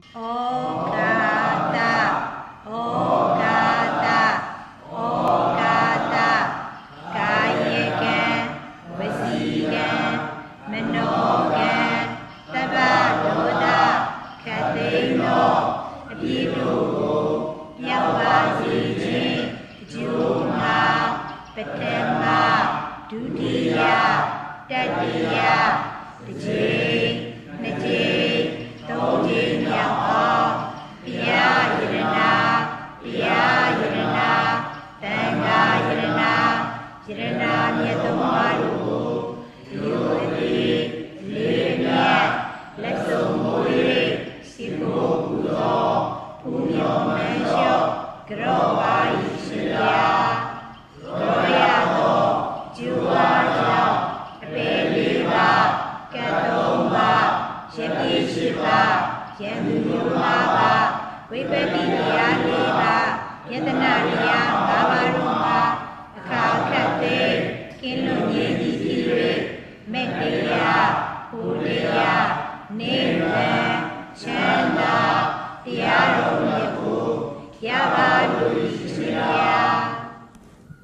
ဩကာတဩကာတဩကာတကာယကံဝစီကံမနောကံသဗ္ဗဒောဒခတ်သိမ်းသောအပြည့်တို့ကိုပြောင်းပါစေခြင်းအကျိုးမှာပထမဒုတိယတတိယတစ်ချိ နိဗ္ဗာန်ချမ်းသာတရားတော်မြတ်ကိုရပါလို့ရှင်ဗျာ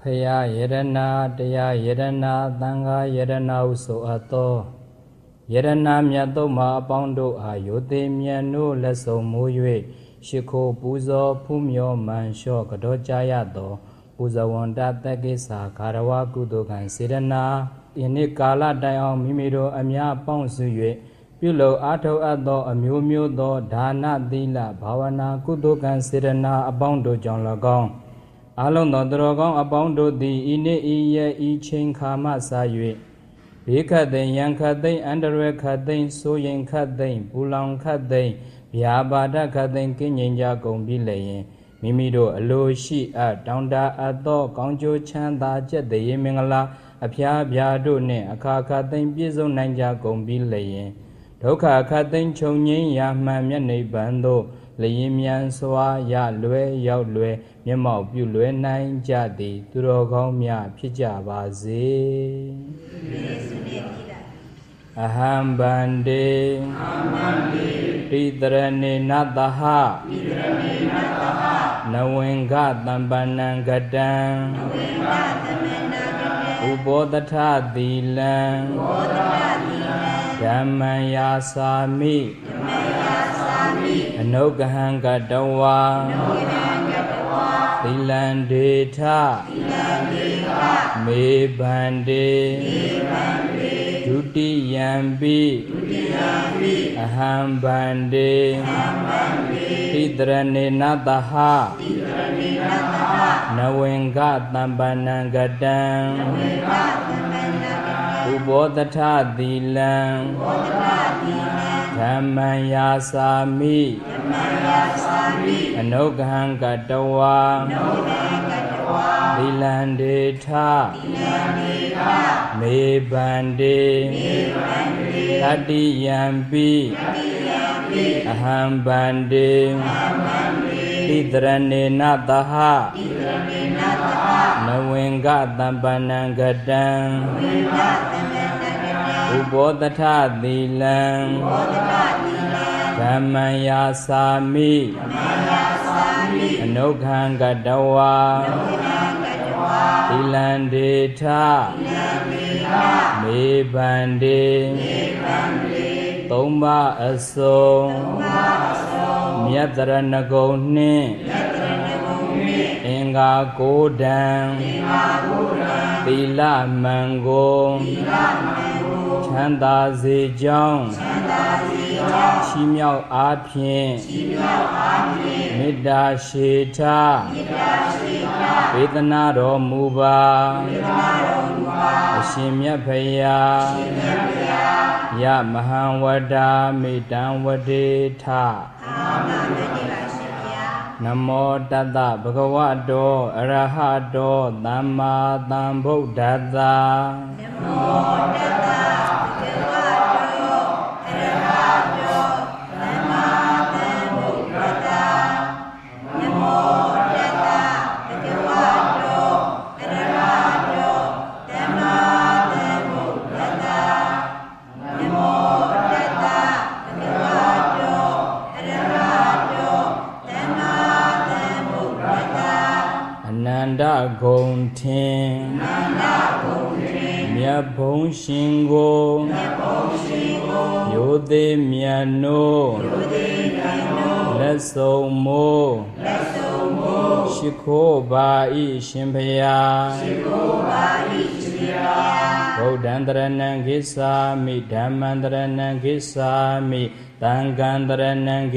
ဖရာယရနာတရားယရနာသံဃာယရနာဟုဆိုအပ်သောယရနာမြတ်သုံးပါအပေါင်းတို့အားယိုသိမြတ်နို့လက်စုံမူ၍ရှ िख ိုပူဇော်ဖူးမြော်မန်လျှော့ကြောကြရသောပူဇဝန္တတက်ကိစ္စဂါရဝကုသိုလ်ကံစေရနာယနေ့ကာလတိုင်အောင်မိမိတို့အများပေါင်းစု၍ ပြုလုပ်အားထုတ်အပ်သော အမျိုးမျိုးသောဒါနသီလဘာဝနာကုသိုလ်ကံစေရနာအပေါင်းတို့ကြောင့်၎င်းအလုံးသောသူတော်ကောင်းအပေါင်းတို့သည်ဤနေ့ဤရက်ဤချိန်ခါမှစ၍ဘေးခတ်သိမ်းရန်ခတ်သိမ်းအန္တရာယ်ခတ်သိမ်းဆိုရင်ခတ်သိမ်းပူလောင်ခတ်သိမ်းဗျာပါဒခတ်သိမ်းကင်းငြိမ်ကြကုန်ပြီလေရင်မိမိတို့အလိုရှိအပ်တောင်းတအပ်သော ကောင်းကျိုးချမ်းသာကျက်တည်မင်္ဂလာအဖျားဖျားတို့နှင့်အခါခတ်သိမ်းပြည့်စုံနိုင်ကြကုန်ပြီလေရင် ဒုက္ခခတ်သိမ်းချုပ်ငြိမ်းရာမှန်မျက်နိဗ္ဗာန်သို့လျင်မြန်စွာရလွယ်ရောက်လွယ်မျက်မှောက်ပြုလွယ်နိုင်ကြသည် သူတော်ကောင်းများဖြစ်ကြပါစေအဟံဗန္တေအဟံဗန္တေပိတရဏေနတဟပိတရဏေနတဟနဝင်္ဂတမ္ပဏံကတံနဝင်္ဂတမ္ပဏံကတံဥပောတထသီလံဥပောတထသီလံ ဓမ္မံယာစာမိဓမ္မံယာစာမိအနုဂဟံကတဝါအနုဂဟံကတဝါသီလံဒေထသီလံဒေထမေဗန္တေမေဗန္တေဒုတိယံပိဒုတိယံပိအဟံဗန္တေအဟံဗန္တေပိတရဏေနတဟပိတရဏေနတဟနဝင်္ဂတမ္ပဏံကတံနဝင်္ဂတမ္ပဏံကတံ ဥပောတထသီလံဥပောတထသီလံဓမ္မံယာစာမိဓမ္မံယာစာမိအနုဂဟံကတဝါအနုဂဟံကတဝါသီလံဒေထသီလံဒေထမေဗန္တေမေဗန္တေတတိယံပိတတိယံပိအဟံဗန္တေအဟံဗန္တေပိတရဏေနတဟပိတရဏေနတဟ နဝင်္ဂတမ္ပဏံကတံနဝင်္ဂတမ္ပဏံကတံဥပောတထသီလံဥပောတထသီလံဓမ္မံယာစာမိဓမ္မံယာစာမိအနုဂံကတဝါအနုဂံကတဝါသီလံဒေထသီလံဒေထမေဗန္တေမေဗန္တေသုံးပါအစုံသုံးပါအစုံမြတ်တရဏဂုံနှင့်မြတ်တရဏဂုံနှ င့်အင်္ဂါကိုဒံအင်္ဂါကိုဒံသီလမံကိုသီလမံကိုချမ်းသာစေကြောင်းချမ်းသာစေကြောင်းချီးမြှောက်အားဖြင့်ချီးမြှောက်အားဖြင့်မေတ္တာရှိထမေတ္တာရှိထဝေဒနာတော်မူပါဝေဒနာတော်မူပါအရှင်မြတ်ဖရာအရှင်မြတ်ဖရာယမဟံဝဒာမေတံဝဒေထအာမင်ပါရှင်ဗျာ နမောတတ္တဗုဒ္ဓဝါတောအရဟတောသမ္မာသမ္ဗုဒ္ဓတ္တနမောတတ္မြတ်ဘုံရှင်ကိုရိုသေမြတ်နိုးလက်ဆုံးမိုးရှိခိုးပါဤရှင်ဖျားဗုဒ္ဓံတရဏံဂစ္ဆာမိဓမ္မံတရဏံဂစ္ဆာမိသံဃံတရဏံဂ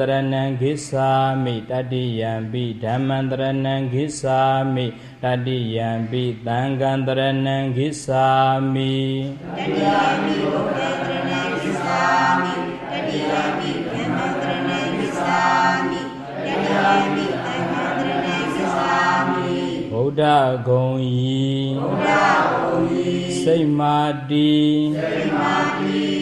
တရဏံဂစ္ဆာမိဒုတိယံပိဓမ္မံတရဏံဂစ္ဆာမိဒုတိယံပိသံဃံတရဏံဂစ္ဆာမိတတိယံပိဗုဒ္ဓံတရဏံဂစ္ဆာမိတတိယံပိဓမ္မံတရဏံဂစ္ဆာမိတတိယံပိသံဃံတရဏံဂစ္ဆာမိဗုဒ္ဓဂုံဤစိတ်မာတိ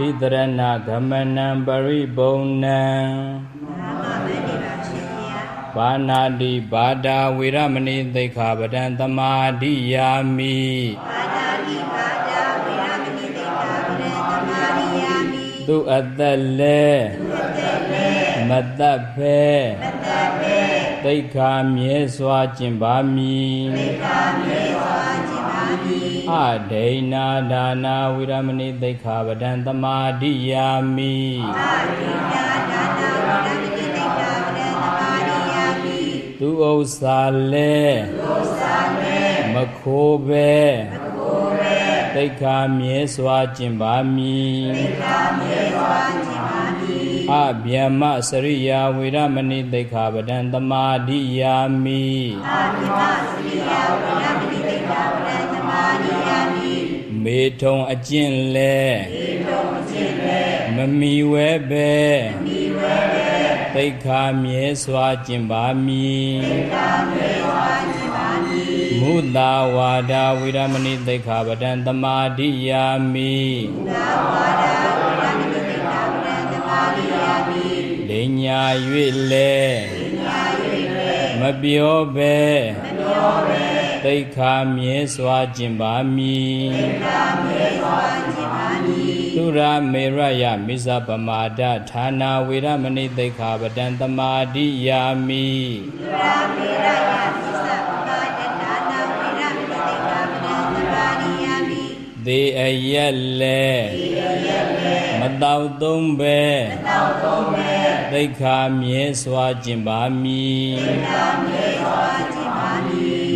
ဣတရဏဂမနံပရိဘုံနံပါဏာတိဘာဒာဝေရမဏိသိက္ခာပဒံသမာဓိယာမိသူအသက်လဲမတတ်ဖဲသိက္ခာမြဲစွာကျင့်ပါမည် အဒိဏဒါနာဝိရမဏိသိက္ခာပဒံသမာဓိယာမိသူဥစ္စာလဲမခိုးပဲသိက္ခာမြဲစွာကျင့်ပါမည်အဗျမ္မစရိယာဝေရမဏိသိက္ခာပဒံသမာဓိယာမိမေ ထုံအကျင့်လဲမမီဝဲပဲသိက္ခာမြဲစွာကျင့်ပါမည်မုသာဝါဒဝေရမဏိသိက္ခာပဒံသမာဓိယာမိလိညာ၍လဲမပြောပဲ သိက္ခာမြဲစွာကျင့်ပါမည်သုရမေရယမိစ္ဆပမာဒဌာနာဝေရမဏိသိက္ခာပဒံသမာဓိယာမိသေအရက်လဲမတောက်သုံးပဲသိက္ခာမြဲစွာကျင့်ပါမည်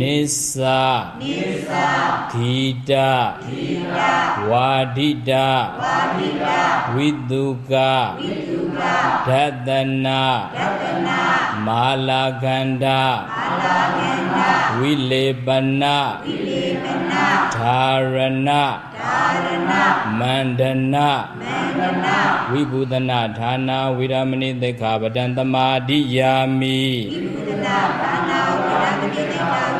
နိစ္စနိစ္စဂီတဂီတဝါဒိတဝါဒိတဝိတုကဝိတုကဒတနာဒတနာမာလာကန္ဒမာလာကန္ဒဝိလေပနဝိလေပနဓာရဏဓာရဏမန္ဒနာမန္ဒနာဝိပုဒနာဌာနာဝိရမဏိသိက္ခာပဒံသမာဓိယာမိတိ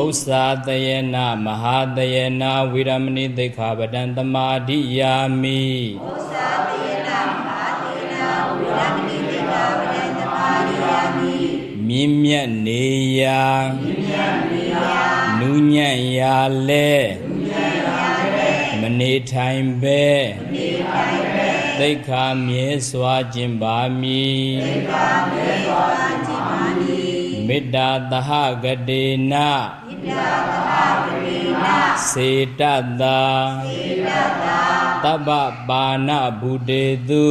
ဥစ္စာတယနာမဟာတယနာဝိရမဏိသိက္ခာပဒံသမာဓိယာမိမြင့်မြတ်နေရာနူးညံ့ရာလဲမနေထိုင်ပဲသိက္ခာမြဲစွာခြင်းပါမည်မေတ္တာသဟဂတေန စေတတ္တာတဗ္ဗပါဏဗုဒေတု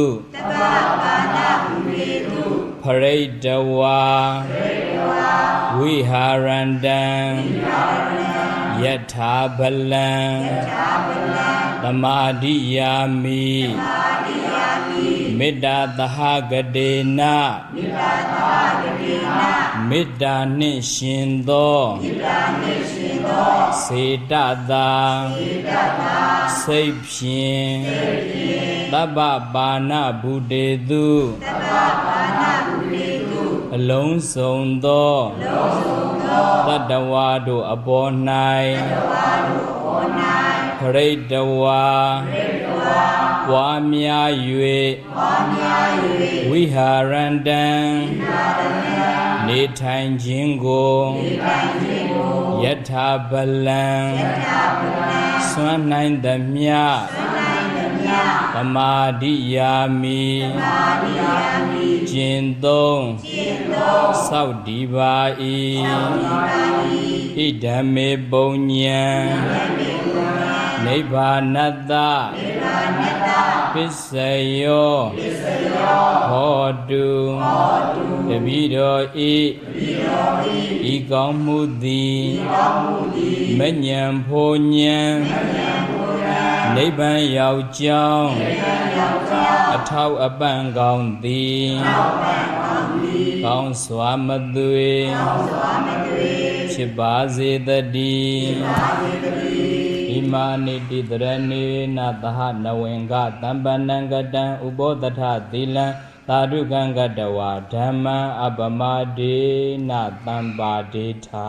ဖရိတဝါဝိဟာရန္တံယထာဗလံသမာဓိယာမိမေတ္တာသဟဂတေနမေတ္တာ နှင့်ရှင်သောစေတသာစိတ်ဖြင့်တဗ္ဗပါဏဗုဒေတုအလုံးစုံသောတတ္တဝါတို့အပေါ်၌ခရိတဝါပွားများ၍ဝိဟာရန္တံ နေထိုင်ခြင်းကိုယထာဗလံစွမ်းနိုင်သမျှသမာဓိယာမိကျင့်သုံးစောက်ဒီပါ၏ဣဒံမေပုံညံနိဗ္ဗာနတ္တ ပစ္စယောဟောတုတပိတော်ဤဤကောင်းမှုသည်မညံဖိုညံနိဗ္ဗာန်ရောက်ကြောင်းအထောက်အပံ့ကောင်းသည်ကောင်းစွာမသွေဖြစ်ပါစေတည်းဣ မာနိတိတရဏေနသဟနဝင်္ဂတမ္ပနံကတံဥပောတထသီလံသာဓုကံကတဝါဓမ္မံအပမဒေနတံပါဒေထာ